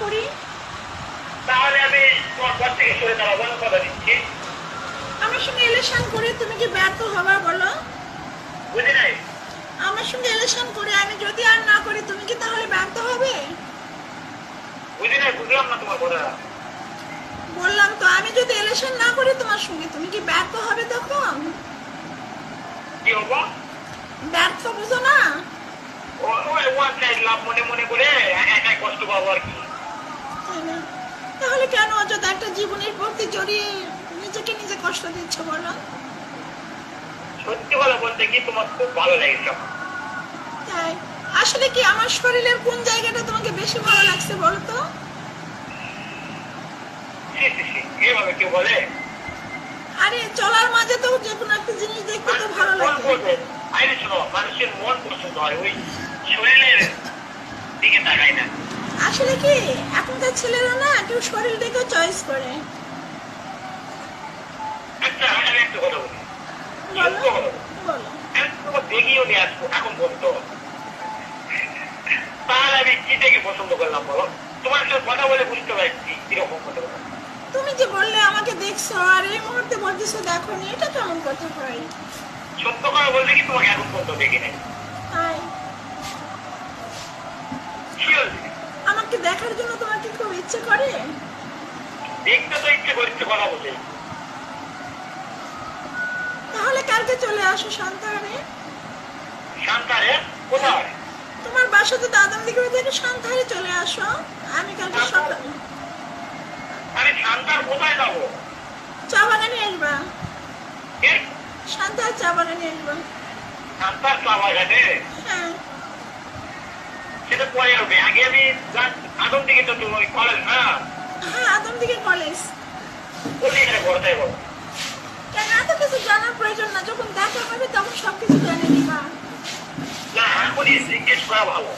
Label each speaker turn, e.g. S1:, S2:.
S1: করি
S2: তাহলে আমি তোমার পর থেকে সরে দাঁড়াবো না কথা দিচ্ছি
S1: আমার সঙ্গে ইলেকশন করে তুমি কি ব্যর্থ হবা বলো
S2: বুঝি নাই
S1: আমার সঙ্গে ইলেকশন করে আমি যদি আর না করি তুমি কি তাহলে ব্যর্থ হবে
S2: বুঝি নাই বুঝলাম না তোমার কথা
S1: বললাম তো আমি যদি ইলেকশন না করি তোমার সঙ্গে তুমি কি ব্যর্থ হবে তখন
S2: কি হব
S1: ব্যর্থ বুঝো না
S2: ও- ওই ওয়ান সাইড লাভ মনে মনে করে একাই কষ্ট পাবো আর কি
S1: কেন অযথা একটা জীবনের প্রতি জড়িয়ে নিজেকে নিজে কষ্ট দিচ্ছ বলো?
S2: সত্যি কথা বলতে কি তোমার খুব ভালো লেগেছে।
S1: তাই? আসলে কি আমার শরীরের কোন জায়গাটা তোমাকে বেশি ভালো লাগছে বলো তো?
S2: এইভাবে কেউ বলে?
S1: আরে চলার মাঝে তো যে কোনো একটা জিনিস দেখতে তো ভালো লাগে।
S2: আরে শোনো মানুষের মন পছন্দ হয় ওই শরীরের দিকে তাকায় না।
S1: আসলে কি? এখনকার ছেলেরা না কেউ শরীর দেখে চয়েস করে।
S2: আচ্ছা
S1: তুমি যে বললে আমাকে দেখছ আর এই মুহূর্তে বলতেছো দেখো এটা কেমন কথা হয়?
S2: সত্য কথা বলতে কি তোমাকে এখন পর্যন্ত দেখি নাই
S1: তাই
S2: শিওর
S1: আমাকে দেখার জন্য তোমার কি খুব ইচ্ছে করে?
S2: দেখতে তো ইচ্ছে করছে কথা বলে
S1: তাহলে কালকে চলে আসো সন্তানে
S2: শান্তারে কোথায়?
S1: তোমার বাসা তো দাদাম দিকে থেকে সন্ধ্যায় চলে আসো। আমি কালকে সকালে
S2: আমি শান্তার কোথায় যাব?
S1: চা বাগানে আসবা? সন্ধ্যায় চা বাগানে আসবা।
S2: শান্তার চা বাগানে?
S1: হ্যাঁ।
S2: সেটা পরে হবে। আগে আমি আদম দিকে তো তুমি কলেজ না
S1: হ্যাঁ? আদম দিকে কলেজ
S2: ওই এখানে পড়তে বলো
S1: কেন? এত কিছু জানার প্রয়োজন না। যখন দেখা হবে তখন সবকিছু জানে নিবা।
S2: না এখনই জিজ্ঞেস করা ভালো।